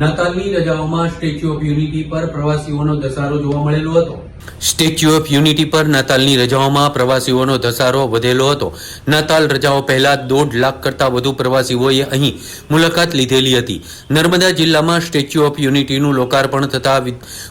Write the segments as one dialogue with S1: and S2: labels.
S1: નાતાલની રજાઓમાં statue of unity પર પ્રવાસીઓનો ધસારો જોવા મળેલો હતો. સ્ટેચ્યુ ઓફ યુનિટી પર નાતાલની રજાઓમાં પ્રવાસીઓનો ધસારો વધેલો હતો. નાતાલ રજાઓ પહેલા દોઢ લાખ કરતાં વધુ પ્રવાસીઓએ અહીં મુલાકાત લીધેલી હતી. નર્મદા જિલ્લામાં સ્ટેચ્યુ ઓફ યુનિટીનું લોકાર્પણ થતા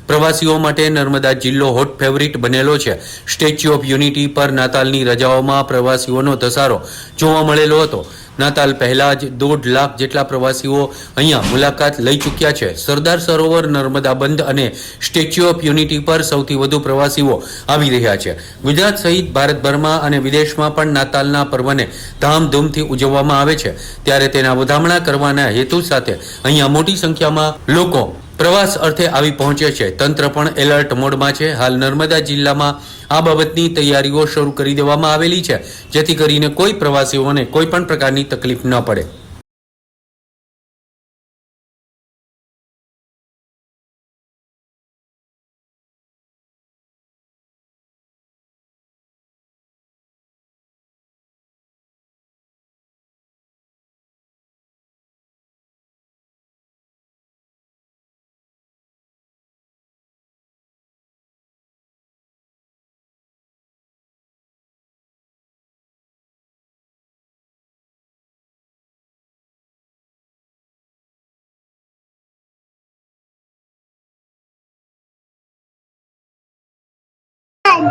S1: પ્રવાસીઓ માટે નર્મદા જિલ્લો હોટ ફેવરિટ બનેલો છે. સ્ટેચ્યુ ઓફ યુનિટી પર નાતાલની રજાઓમાં પ્રવાસીઓનો ધસારો જોવા મળેલો હતો. નાતાલ પહેલા જ દોઢ લાખ જેટલા પ્રવાસીઓ અહીંયા મુલાકાત લઈ ચૂક્યા છે. સરદાર સરોવર, નર્મદા બંધ અને સ્ટેચ્યુ ઓફ યુનિટી પર સૌથી વધુ પ્રવાસીઓ આવી રહ્યા છે. ગુજરાત સહિત ભારતભરમાં અને વિદેશમાં પણ નાતાલના પર્વને ધામધૂમથી ઉજવવામાં આવે છે. ત્યારે તેના વધામણા કરવાના હેતુ સાથે અહીંયા મોટી સંખ્યામાં લોકો પ્રવાસ અર્થે આવી પહોંચે છે. તંત્ર પણ એલર્ટ મોડમાં છે. હાલ નર્મદા જિલ્લામાં આ બાબતની તૈયારીઓ શરૂ કરી દેવામાં આવેલી છે. જેથી કરીને કોઈ પ્રવાસીઓને કોઈ પણ પ્રકારની તકલીફ ન પડે.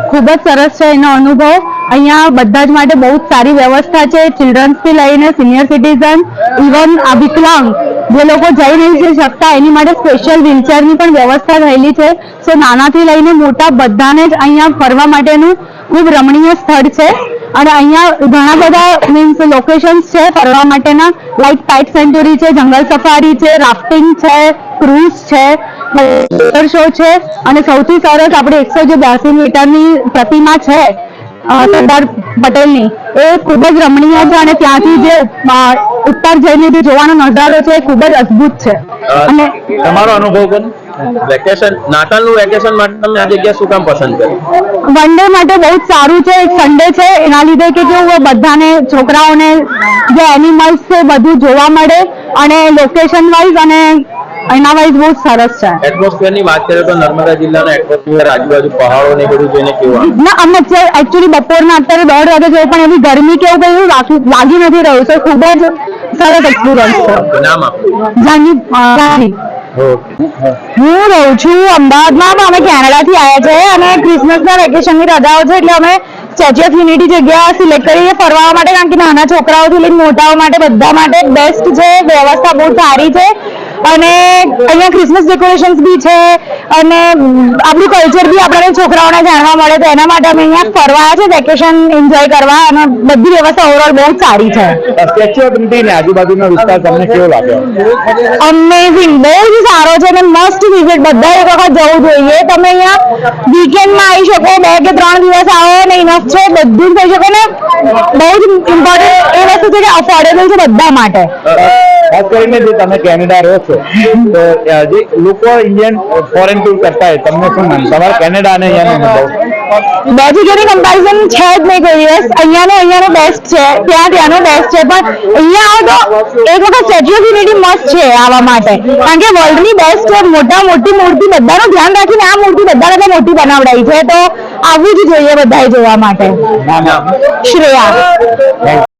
S2: ખૂબ જ સરસ છે એનો અનુભવ. અહીંયા બધા જ માટે બહુ જ સારી વ્યવસ્થા છે. ચિલ્ડ્રન્સથી લઈને સિનિયર સિટીઝન ઇવન આ વિકલાંગ, જે લોકો જઈ નથી શકતા એની માટે સ્પેશિયલ વ્હીલચેરની પણ વ્યવસ્થા થયેલી છે. સો નાનાથી લઈને મોટા બધાને જ અહીંયા ફરવા માટેનું ખૂબ રમણીય સ્થળ છે. અને અહીંયા ઘણા બધા મીન્સ લોકેશન્સ છે ફરવા માટેના લાઈક પેટ સેન્ચુરી છે જંગલ સફારી છે રાફ્ટિંગ છે ક્રૂઝ છે શો છે. અને સૌથી સરસ આપણે એકસો જે બ્યાસી મીટરની પ્રતિમા છે સરદાર પટેલની. એ ખૂબ જ રમણીય છે અને ત્યાંથી જે ઉત્તર જઈને જે જોવાનો નજારો છે એ ખૂબ જ અદ્ભુત છે. અને
S3: તમારો અનુભવ વેકેશન નાતાલનું વેકેશન માટે તમે આ જગ્યા શું કામ પસંદ કરી?
S2: વન ડે માટે બહુ જ સારું છે એક સન્ડે છે એના લીધે કે કેવું બધાને છોકરાઓને જે એનિમલ્સ છે બધું જોવા મળે અને લોકેશન વાઇઝ અને એના વાઇઝ બહુ સરસ છે.
S3: એટમોસ્ફિયરની વાત કરીએ તો નર્મદા જિલ્લાના એટમોસ્ફિયર આજુબાજુ પહાડો ને બધું જોઈને કેવું?
S2: ના અમને એકચ્યુઅલી બપોરના અત્યારે દોઢ વાગે છે પણ એવી ગરમી કેવું કયું લાગી નથી રહ્યું છે. ખૂબ જ સરસ એક્સપિરિયન્સ છે.
S3: નામ આપો.
S2: જાની જાની. હું રહું છું અમદાવાદમાં. અમે કેનેડાથી આવ્યા છે અને ક્રિસમસના વેકેશનની રજાઓ છે એટલે અમે સ્ટેચ્યુ ઓફ યુનિટી જગ્યા સિલેક્ટ કરી ફરવા માટે, કારણ કે નાના છોકરાઓથી લઈને મોટાઓ માટે બધા માટે બેસ્ટ છે, વ્યવસ્થા બહુ સારી છે. અને અહીંયા ક્રિસમસ ડેકોરેશન્સ બી છે અને આપણું કલ્ચર બી આપણને છોકરાઓને જાણવા મળે તો એના માટે અમે અહીંયા ફરવા આવ્યા છે વેકેશન એન્જોય કરવા અને બધી વ્યવસ્થા ઓવરઓલ બહુ સારી છે.
S3: સ્ટેચ્યુ ઓફ યુનિટી આજુબાજુનો વિસ્તાર તમને કેવો લાગ્યો?
S2: અમેઝિંગ બહુ જ સારો છે અને મસ્ટ વિઝિટ બધા એક વખત જવું જોઈએ. તમે અહીંયા વીકેન્ડમાં આવી શકો બે કે ત્રણ દિવસ આવો અને ઇનફ છે બધું જ થઈ શકે ને. બહુ જ ઇમ્પોર્ટન્ટ એ વસ્તુ છે કે અફોર્ડેબલ છે બધા માટે.
S3: ખાસ કરીને જે તમે કેનેડા રહો છો તો જે લોકો ઇન્ડિયન ફોરેન ટૂર કરતા હોય તમને શું માન તમારે કેનેડા અને અહીંયાનો અનુભવ?
S2: બાજુ જોડે કમ્પેરિઝન છે જ નહીં કોઈ દિવસ. અહીંયાનો અહીંયાનો બેસ્ટ છે ત્યાં ત્યાંનો બેસ્ટ છે પણ અહીંયા આવો તો એક વખત સ્ટેચ્યુ ઓફ યુનિટી મસ્ત છે આવવા માટે. કારણ કે વર્લ્ડની બેસ્ટ મોટા મોટી મૂર્તિ બધાનું ધ્યાન રાખીને આ મૂર્તિ બધા કરતા મોટી બનાવડાવી છે. તો આવવું જ જોઈએ બધાએ જોવા માટે. શ્રેયા.